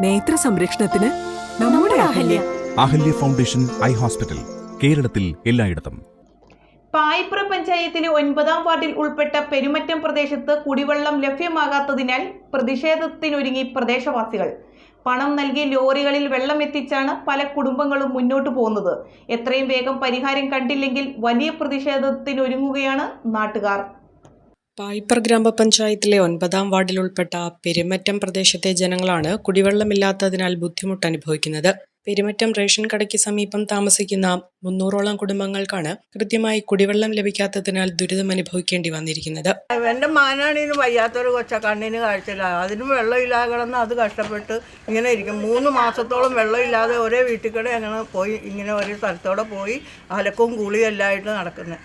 നേത്ര സംരക്ഷണത്തിന് നമ്മുടെ Ahalya. Ahalya. Foundation eye hospital കേരളത്തിൽ എല്ലായിടത്തും. പായിപ്ര പഞ്ചായത്തിലെ ഒൻപതാം വാർഡിൽ ഉൾപ്പെട്ട പെരുമറ്റം പ്രദേശത്ത് കുടിവെള്ളം ലഭ്യമാകാത്തതിനാൽ പ്രതിഷേധത്തിനൊരുങ്ങി പ്രദേശവാസികൾ. പണം നൽകി ലോറികളിൽ വെള്ളം എത്തിച്ചാണ് പല കുടുംബങ്ങളും മുന്നോട്ടു പോകുന്നത്. എത്രയും വേഗം പരിഹാരം കണ്ടില്ലെങ്കിൽ വലിയ പ്രതിഷേധത്തിനൊരുങ്ങുകയാണ് നാട്ടുകാർ. പായിപ്പർ ഗ്രാമപഞ്ചായത്തിലെ ഒൻപതാം വാർഡിൽ ഉൾപ്പെട്ട പെരുമറ്റം പ്രദേശത്തെ ജനങ്ങളാണ് കുടിവെള്ളമില്ലാത്തതിനാൽ ബുദ്ധിമുട്ട് അനുഭവിക്കുന്നത്. പെരുമറ്റം റേഷൻ കടയ്ക്ക് സമീപം താമസിക്കുന്ന മുന്നൂറോളം കുടുംബങ്ങൾക്കാണ് കൃത്യമായി കുടിവെള്ളം ലഭിക്കാത്തതിനാൽ ദുരിതം അനുഭവിക്കേണ്ടി വന്നിരിക്കുന്നത്. എന്റെ മാനാണിന് വയ്യാത്തൊരു കൊച്ച കണ്ണിന് കാഴ്ചയില്ല. അതിനും വെള്ളമില്ലാതെ അത് കഷ്ടപ്പെട്ട് ഇങ്ങനെ ഇരിക്കും. മൂന്ന് മാസത്തോളം വെള്ളമില്ലാതെ ഒരേ വീട്ടിൽ കൂടെ അങ്ങനെ പോയി ഇങ്ങനെ ഒരു സ്ഥലത്തോടെ പോയി അലക്കും കുളിയും എല്ലായിട്ട് നടക്കുന്നത്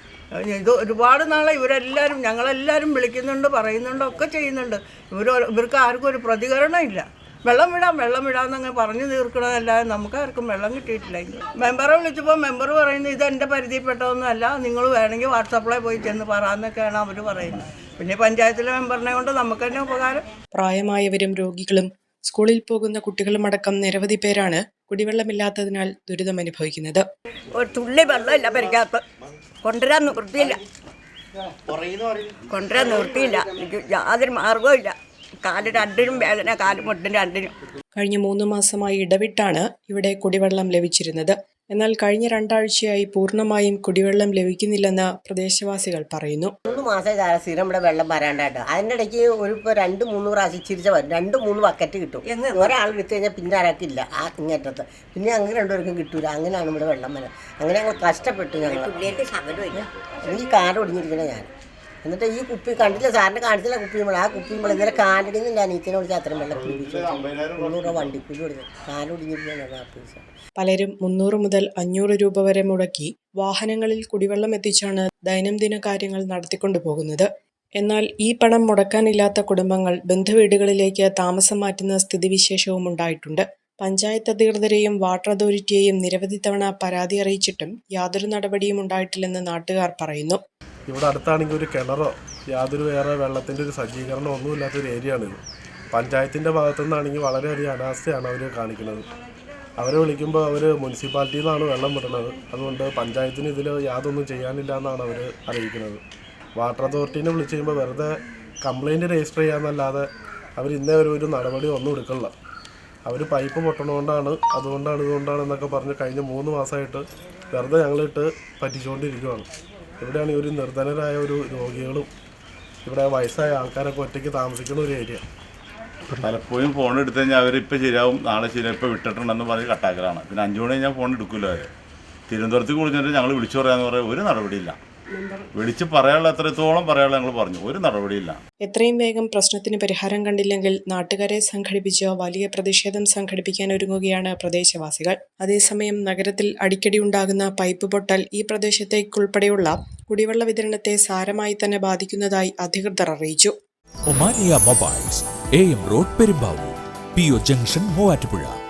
ഇത് ഒരുപാട് നാളെ ഇവരെല്ലാവരും ഞങ്ങളെല്ലാവരും വിളിക്കുന്നുണ്ട് പറയുന്നുണ്ട് ഒക്കെ ചെയ്യുന്നുണ്ട്. ഇവർ ഇവർക്ക് ആർക്കും ഒരു പ്രതികരണം ഇല്ല. വെള്ളം വിടാം വെള്ളം വിടാമെന്നങ്ങ് പറഞ്ഞു തീർക്കണമെന്നല്ലാതെ നമുക്ക് ആർക്കും വെള്ളം കിട്ടിയിട്ടില്ല. ഇനി മെമ്പറെ വിളിച്ചപ്പോൾ മെമ്പർ പറയുന്നത് ഇത് എന്റെ പരിധിയിൽപ്പെട്ടതൊന്നുമല്ല നിങ്ങൾ വേണമെങ്കിൽ വാട്സാപ്പിലെ പോയി ചെന്ന് പറയാമെന്നൊക്കെയാണ് അവർ പറയുന്നത്. പിന്നെ പഞ്ചായത്തിലെ മെമ്പറിനെ കൊണ്ട് നമുക്ക് തന്നെ ഉപകാരം. പ്രായമായവരും രോഗികളും സ്കൂളിൽ പോകുന്ന കുട്ടികളും അടക്കം നിരവധി പേരാണ് കുടിവെള്ളമില്ലാത്തതിനാൽ ദുരിതം അനുഭവിക്കുന്നത് ഒരു തുള്ളി വെള്ളമില്ല പരിക്കകത്ത് കൊണ്ടുവരാൻ നിവൃത്തിയില്ല. കൊണ്ടുവരാൻ നിവൃത്തിയില്ല. എനിക്ക് യാതൊരു മാർഗവും ഇല്ല. കാൽ രണ്ടിനും വേദന കാൽ മുട്ടിന് രണ്ടിനും. കഴിഞ്ഞ മൂന്ന് മാസമായി ഇടവിട്ടാണ് ഇവിടെ കുടിവെള്ളം ലഭിച്ചിരുന്നത്. എന്നാൽ കഴിഞ്ഞ രണ്ടാഴ്ചയായി പൂർണമായും കുടിവെള്ളം ലഭിക്കുന്നില്ലെന്ന് പ്രദേശവാസികൾ പറയുന്നു. മൂന്ന് മാസം സ്ഥിരം ഇവിടെ വെള്ളം വരാണ്ടായിട്ട്. അതിന്റെ ഇടയ്ക്ക് ഒരു ഇപ്പോൾ രണ്ട് മൂന്ന് പ്രാവശ്യം ചിരിച്ച വരും രണ്ട് മൂന്ന് ബക്കറ്റ് കിട്ടും. എന്ന് ഒരാൾ വിത്ത് കഴിഞ്ഞാൽ പിന്നെ ആരാക്കില്ല ആ ഇങ്ങേറ്റത്ത് പിന്നെ അങ്ങനെ രണ്ടുപേർക്കും കിട്ടൂല. അങ്ങനെയാണ് ഇവിടെ വെള്ളം വരാൻ അങ്ങനെ ഞങ്ങൾ കഷ്ടപ്പെട്ടു ഞങ്ങൾ. എനിക്ക് കാർ ഒടിഞ്ഞിരിക്കണേ ഞാൻ. എന്നിട്ട് ഈ കുപ്പി കണ്ടില്ല സാറിന് കാണിച്ചില്ല കുപ്പിയുമ്പോൾ ആ കുപ്പിയുമ്പോൾ ഇന്നലെ കാലടി നിന്ന് അനീത്തിനെ വിളിച്ച് അത്രയും വെള്ളം കുടിപ്പിച്ചു മുന്നൂറ് രൂപ വണ്ടിക്കൂലി കൊടുത്തു. കാലൊടിഞ്ഞിരിക്കുകയാണ് പൈസ. പലരും മുന്നൂറ് മുതൽ അഞ്ഞൂറ് രൂപ വരെ മുടക്കി വാഹനങ്ങളിൽ കുടിവെള്ളം എത്തിച്ചാണ് ദൈനംദിന കാര്യങ്ങൾ നടത്തിക്കൊണ്ടു പോകുന്നത്. എന്നാൽ ഈ പണം മുടക്കാനില്ലാത്ത കുടുംബങ്ങൾ ബന്ധുവീടുകളിലേക്ക് താമസം മാറ്റുന്ന സ്ഥിതിവിശേഷവും ഉണ്ടായിട്ടുണ്ട്. പഞ്ചായത്ത് അധികൃതരെയും വാട്ടർ അതോറിറ്റിയെയും നിരവധി തവണ പരാതി അറിയിച്ചിട്ടും യാതൊരു നടപടിയും ഉണ്ടായിട്ടില്ലെന്ന് നാട്ടുകാർ പറയുന്നു. ഇവിടെ അടുത്താണെങ്കിൽ ഒരു കിണറോ യാതൊരു വേറെ വെള്ളത്തിന്റെ ഒരു സജ്ജീകരണമോ ഒന്നുമില്ലാത്തൊരു ആണിത് പഞ്ചായത്തിന്റെ ഭാഗത്തു നിന്നാണെങ്കിൽ വളരെയധികം അനാസ്ഥയാണ് അവർ കാണിക്കുന്നത്. അവരെ വിളിക്കുമ്പോൾ അവർ മുനിസിപ്പാലിറ്റിയിൽ നിന്നാണ് വെള്ളം വിടുന്നത് അതുകൊണ്ട് പഞ്ചായത്തിന് ഇതിൽ യാതൊന്നും ചെയ്യാനില്ല എന്നാണ് അവർ അറിയിക്കുന്നത്. വാട്ടർ അതോറിറ്റീനെ വിളിച്ച് കഴിയുമ്പോൾ വെറുതെ കംപ്ലൈന്റ് രജിസ്റ്റർ ചെയ്യാമെന്നല്ലാതെ അവർ ഇന്നേ ഒരു ഒരു നടപടി ഒന്നും എടുക്കില്ല അവർ പൈപ്പ് പൊട്ടണതുകൊണ്ടാണ് അതുകൊണ്ടാണ് ഇതുകൊണ്ടാണ് എന്നൊക്കെ പറഞ്ഞ് കഴിഞ്ഞ മൂന്ന് മാസമായിട്ട് വെറുതെ ഞങ്ങളിട്ട് പറ്റിച്ചുകൊണ്ടിരിക്കുകയാണ് ഇവിടെയാണ് ഒരു നിർധനരായ ഒരു രോഗികളും ഇവിടെ വയസ്സായ ആൾക്കാരൊക്കെ ഒറ്റയ്ക്ക് താമസിക്കുന്ന ഒരു ഏരിയ. പലപ്പോഴും ഫോൺ എടുത്തു കഴിഞ്ഞാൽ അവരിപ്പോൾ ശരിയാവും നാളെ ശരിയാവും ഇപ്പോൾ വിട്ടിട്ടുണ്ടെന്ന് പറഞ്ഞ് കട്ടാക്കലാണ് പിന്നെ അഞ്ചു മണി കഴിഞ്ഞാൽ ഫോൺ എടുക്കില്ല അവർ തിരുവനന്തപുരത്ത് കുളിച്ചിട്ട് ഞങ്ങൾ വിളിച്ചു പറയാമെന്ന് പറയാൻ ഒരു നടപടിയില്ല. വിളിച്ച് പറയാനുള്ള എത്രത്തോളം പറയാനുള്ള ഞങ്ങൾ പറഞ്ഞു. ഒരു നടപടിയില്ല. എത്രയും വേഗം പ്രശ്നത്തിന് പരിഹാരം കണ്ടില്ലെങ്കിൽ നാട്ടുകാരെ സംഘടിപ്പിച്ച് വലിയ പ്രതിഷേധം സംഘടിപ്പിക്കാൻ ഒരുങ്ങുകയാണ് പ്രദേശവാസികൾ. അതേസമയം നഗരത്തിൽ അടിക്കടി ഉണ്ടാകുന്ന പൈപ്പ് പൊട്ടൽ ഈ പ്രദേശത്തേക്കുൾപ്പെടെയുള്ള കുടിവെള്ള വിതരണത്തെ സാരമായി തന്നെ ബാധിക്കുന്നതായി അധികൃതർ അറിയിച്ചു. Omania mobiles A M road Perumbavoor P O junction Muvattupuzha.